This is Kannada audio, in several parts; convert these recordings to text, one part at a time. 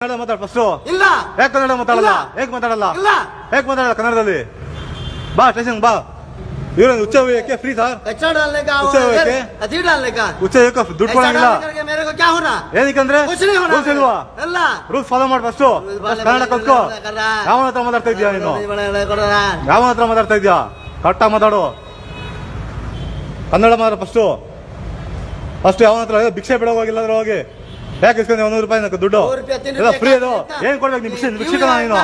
ಕನ್ನಡ ಮಾತಾಡ ಫಸ್ಟು ಇಲ್ಲ ಯಾಕೆ ಕನ್ನಡ ಮಾತಾಡಲ್ಲ ಇಲ್ಲ. ಹೇಗೆ ಮಾತಾಡಲ್ಲ ಇಲ್ಲ ಹೇಗೆ ಮಾತಾಡಲ್ಲ ಕನ್ನಡದಲ್ಲಿ ಬಾ ಸ್ಟೇಷನ್ ಬಾ ಇವ್ರೇನು ಉಚ್ಚ ಹೋಗಕ್ಕೆ ಫ್ರೀ ಸರ್ कचरा डालने का उसे और होके? अधी डालने का ಉಚ್ಚ ಹೋಗಕ್ಕೆ ದುಡ್ಡು ऐसा ಕೊಡಂಗಿಲ್ಲ डालने करके मेरे को क्या होना ಏನಕ್ಕಂದ್ರೆ कुछ नहीं होना ರೂಲ್ಸ್ ಇಲ್ವಾ अल्लाह ರೂಲ್ಸ್ ಫಾಲೋ ಮಾಡಿ ಫಸ್ಟು ಕನ್ನಡ ಕಲ್ತ್ಕೋ ಯಾವನ ಹತ್ರ ಮಾತಾಡ್ತಾ ಇದೀಯಾ ನೀನು ಯಾವನ ಹತ್ರ ಮಾತಾಡ್ತಾ ಇದೀಯಾ ಕರೆಕ್ಟಾಗಿ ಮಾತಾಡು ಕನ್ನಡ ಮಾತಾಡ ಫಸ್ಟು ಫಸ್ಟ್ ಯಾವನ ಹತ್ರ ಏ, ಭಿಕ್ಷೆ ಬಿಡೋ ಹೋಗಿಲ್ಲ ಅಂದ್ರೆ ಹೋಗಿ ಯಾಕೆ ಇಸ್ಕೊಂಡು ಒಂದೂರು ರೂಪಾಯಿ ನನಗೆ ದುಡ್ಡು. ಎಲ್ಲ ಫ್ರೀ ಅದು. ಏನು ಕೊಡ್ಬೇಕು ನಿಮ್ಮ ಭಿಕ್ಷಕ ನೀನು.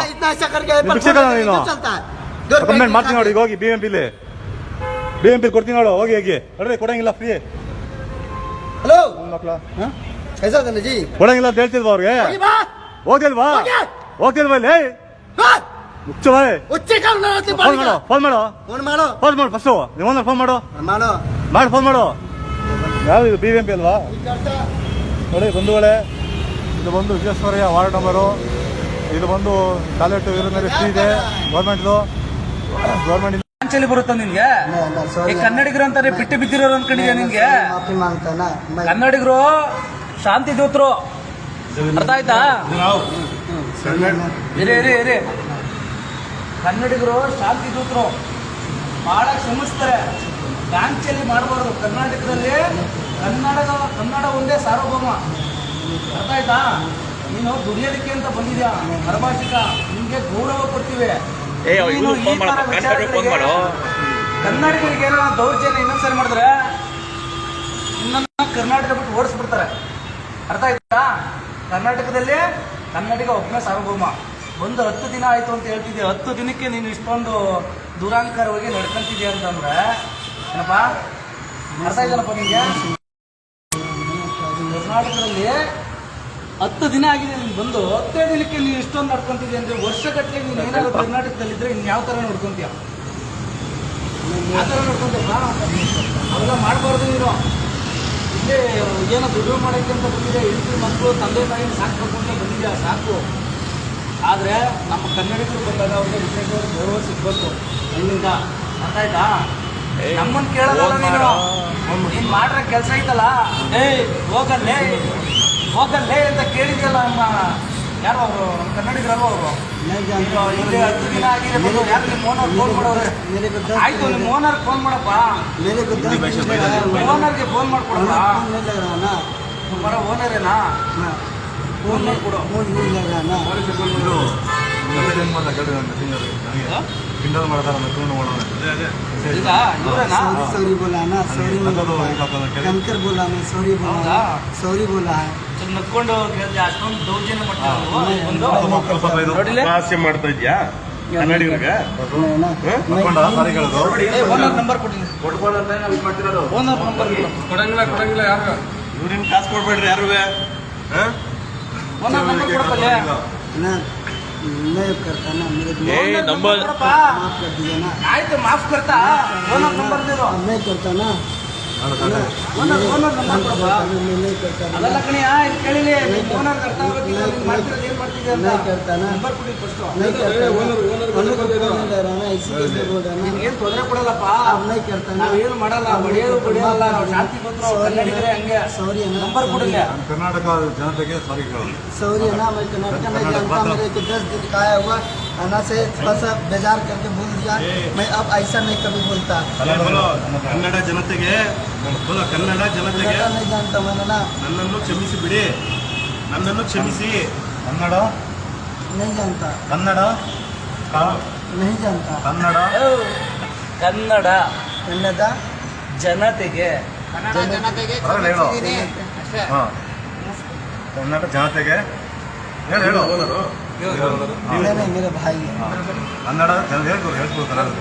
ಭಿಕ್ಷಕ ನೀನು ಕಂಪ್ಲೇಂಟ್ ಮಾಡ್ತೀನಿ ನೋಡಿ ಈಗ ಹೋಗಿ ಬಿ ಎಂ ಪಿಲಿ ಬಿ ಎಂ ಪಿಲಿ ಕೊಡ್ತೀನಿ ನೋಡು ಹೋಗಿ ಹೋಗಿ. ನೋಡ್ರಿ ಕೊಡಂಗಿಲ್ಲ ಫ್ರೀ ಹಲೋ? ಮಕ್ಕಳ ಕೊಡಂಗಿಲ್ಲ ಅಂತ ಹೇಳ್ತಿದ್ವ ಅವ್ರಿಗೆ? ಹೋಗಿಲ್ವಾ ಹೋಗ್ತಿಲ್ವಾ ಇಲ್ಲಿ? ಮುಚ್ಚು ಬಾಯ್ ಫೋನ್ ಮಾಡೋ ಫೋನ್ ಮಾಡು. ಫೋನ್ ಮಾಡು. ಫಸ್ಟು. ನೀವು ಫೋನ್ ಮಾಡು. ಮಾಡು. ಫೋನ್ ಮಾಡು. ಯಾವ್ದು ಬಿ ಎಂ ಪಿ ಅಲ್ವಾ? ನೋಡಿ ಬಂಧುಗಳೇ ಇದು ಬಂದು ವಿಶ್ವೇಶ್ವರಯ್ಯ ವಾರ್ಡ್ ನಂಬರು. ಇದು ಬಂದು ಟಾಯ್ಲೆಟ್ ಇರೋದ್ಮೇಲೆ ಫ್ರೀ ಇದೆ ಗೌರ್ಮೆಂಟ್ದು ಗೌರ್ಮೆಂಟ್ ಆಂಚಲಿ ಬರುತ್ತ ನಿನ್ಗೆ? ಈ ಕನ್ನಡಿಗರು ಅಂತಾರೆ ಬಿಟ್ಟು ಬಿದ್ದಿರೋರು ಅನ್ಕೊಂಡಿದ್ಯಾ ನಿನ್ಗೆ? ಕನ್ನಡಿಗರು ಶಾಂತಿ ದೂತರು. ಅರ್ಥ ಆಯ್ತಾ? ಇರಿ ಕನ್ನಡಿಗರು ಶಾಂತಿ ದೂತರು. ಬಹಳ ಶ್ರಮಿಸ್ತಾರೆ ಆಂಚಲಿ ಮಾಡಬಾರ್ದು ಕರ್ನಾಟಕದಲ್ಲಿ. ಕನ್ನಡದ ಕನ್ನಡ ಒಂದೇ ಸಾರ್ವಭೌಮ. ಅರ್ಥ ಆಯ್ತಾ? ನೀನು ದುಡಿಯೋದಕ್ಕೆ ಅಂತ ಬಂದಿದ್ಯಾ? ಪರಭಾಷಿಕ. ನಿಮ್ಗೆ ಗೌರವ ಕೊಡ್ತೀವಿ. ಕನ್ನಡಿಗರಿಗೆ ಏನೋ ದೌರ್ಜನ್ಯ ಇನ್ನೊಂದ್ಸರಿ ಮಾಡಿದ್ರೆ ಇನ್ನೊಂದು ಕರ್ನಾಟಕ ಬಿಟ್ಟು ಓಡಿಸ್ಬಿಡ್ತಾರೆ. ಅರ್ಥ ಆಯ್ತಾ? ಕರ್ನಾಟಕದಲ್ಲಿ ಕನ್ನಡಿಗ ಒಬ್ಬನೇ ಸಾರ್ವಭೌಮ. ಒಂದು ಹತ್ತು ದಿನ ಆಯ್ತು ಅಂತ ಹೇಳ್ತಿದ್ದೆ ಹತ್ತು ದಿನಕ್ಕೆ ನೀನು ಇಷ್ಟೊಂದು ದುರಾಂಕಾರವಾಗಿ ನಡ್ಕೊಂತಿದ್ಯಾ ಅಂತಂದ್ರೆ ಏನಪ್ಪ? ಅರ್ಥ ಆಯ್ತನಪ್ಪ ನಿಮಗೆ ಕರ್ನಾಟಕದಲ್ಲಿ ಹತ್ತು ದಿನ ಆಗಿದೆ ನೀನು ಬಂದು. ಹತ್ತೇ ದಿನಕ್ಕೆ ನೀನು ಇಷ್ಟೊಂದು ನಡ್ಕೊಂತಿದ್ದೆ ಅಂದ್ರೆ ವರ್ಷಗಟ್ಟಲೆ ನೀನು ಏನಾದ್ರು ಕರ್ನಾಟಕದಲ್ಲಿದ್ದರೆ ಇನ್ನು ಯಾವ ಥರ ನೋಡ್ಕೊಂತೀಯ? ಯಾವ ಥರ ನೋಡ್ಕೊಂತೀಯಪ್ಪ ಅವೆಲ್ಲ ಮಾಡಬಾರ್ದು ನೀನು. ಇಲ್ಲೇ ಏನೋ ದುಡಿಮೆ ಮಾಡೋಕ್ಕೆ ಅಂತ ಬಂದಿದೆ. ಹೆಂಡತಿ ಮಕ್ಕಳು, ತಂದೆ ತಾಯಿನ ಸಾಕ್ಬೇಕು ಅಂತ ಬಂದಿದ್ಯಾ? ಸಾಕು. ಆದರೆ ನಮ್ಮ ಕನ್ನಡಿಗರು ಬಂದಾಗ ಅವ್ರಿಗೆ ವಿಶೇಷವಾಗಿ ಗೌರವ ಸಿಗ್ಬೇಕು. ಅಲ್ಲಿಂದ. ಅರ್ಥ ನಮ್ಮನ್ ಕೇಳಲ್ಲ ನೀನು. ನೀನ್ ಮಾಡ್ರ ಕೆಲಸ ಐತಲ್ಲ. ಏ ಹೋಗಲ್ಲೇ. ಹೋಗಲ್ಲೇ ಅಂತ ಕೇಳಿದ್ಯಲ್ಲ ಅಮ್ಮ. ಯಾರು ಅವರು? ನಮ್ಮ ಅವರು? ಇಲ್ಲಿ ಹತ್ತು ದಿನ ಆಗಿದೆ ಬಂದು ಯಾರು ನಿಮ್ಮ ಓನರ್ ಫೋನ್ ಮಾಡೋರು? ಆಯ್ತು ನಿಮ್ಮ ಓನರ್ ಫೋನ್ ಮಾಡಪ್ಪ. ಓನರ್ಗೆ ಫೋನ್ ಮಾಡ್ಕೊಡಪ್ಪ. ಬರ ಓನರೇನಾ ಫೋನ್ ಮಾಡಿಕೊಡು. ಫೋನ್ ಮಾಡಿಲ್ಲ ಪೊಲೀಸ್ ಫೋನ್ ಮಾತಾಡಿ ಕಿಂಡಲ್ ಮಾಡ್ತಾರೆ ಮಕ್ಕಳನ್ನು ಮಾಡೋಣ ಈಗ ಇವರೇನಾ सॉरी सॉरी बोला ना सॉरी नकल दो, एक आपका नकल। कम कर बोला मैं सॉरी बोला ಹೌದಾ? सॉरी बोला है ಸ್ವಲ್ಪ ನಕ್ಕೊಂಡು ಕೇಳಿದೆ ಅಷ್ಟೊಂದು ದೌರ್ಜನ್ಯ ಮಾಡ್ತಾರೆ ನೋಡಿಲ್ಲ ಹಾಸ್ಯ ಮಾಡ್ತಾ ಇದ್ಯಾ ಕನ್ನಡಿಗರಿಗೆ नहीं ना ಮಕ್ಕೊಂಡ ಸಾರಿಗಳದು ಓನರ್ ನಂಬರ್ ಕೊಟ್ಟಿನಿ ಓನರ್ ನಂಬರ್ ಇವ್ರಿನ್ ಕಾಸು ಕೊಡ್ಬೇಡ್ರಿ ಯಾರು ಓನರ್ ನಂಬರ್ ಕೊಡಪ್ಪಲ್ಲೇ ना नहीं करता ना मेरे ए, नंबर माफ कर दीजिए ना आए तो माफ करता वो नंबर दे दो मैं करता ना ತೊಂದರೆ ಕೊಡಲ್ಲಪ್ಪ ಅವ್ನೇ ಕೇಳ್ತಾನೆ ನಾವೇನು ಮಾಡಲ್ಲ ಬಡಿಯೋದು ಬಡಿಯಲ್ಲ ನಾವು ಶಾಂತಿ ಬಂದ್ರು ಕನ್ನಡಿಗರೇ ಹಂಗೆ ಸೌರಿಯನ್ನ ನಂಬರ್ ಕೊಡಲ್ಲ ಕರ್ನಾಟಕ ಜನತೆಗೆ ಸಾರಿ ಸೌರಿಯನ್ನ ಆಮೇಲೆ ಕರ್ನಾಟಕ ಕಾಯ मैं कर्नाटक नहीं जानता मेरे को दस दिन का आया हुआ आना से थोड़ा सा बेजार करके बोल दिया मैं अब ऐसा नहीं कभी बोलता ಕನ್ನಡ ಜನತೆಗೆ ಬೋಲೋ ಕನ್ನಡ ಜನತೆಗೆ कर्नाटक नहीं जानता मैंने ना ನನ್ನನ್ನು ಕ್ಷಮಿಸಿ ಬಿಡಿ ನನ್ನನ್ನು ಕ್ಷಮಿಸಿ ಕನ್ನಡ नहीं जानता ಕನ್ನಡ ಕ- नहीं जानता ಕನ್ನಡ ಕನ್ನಡ कन्नड़ा ಜನತೆಗೆ ಪರವಾಗಿಲ್ಲ ಹೇಳು ಹಾ ಕನ್ನಡ ಜನತೆಗೆ ಹೇಳು ಹೇಳು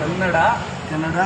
ಕನ್ನಡ ಕನ್ನಡ.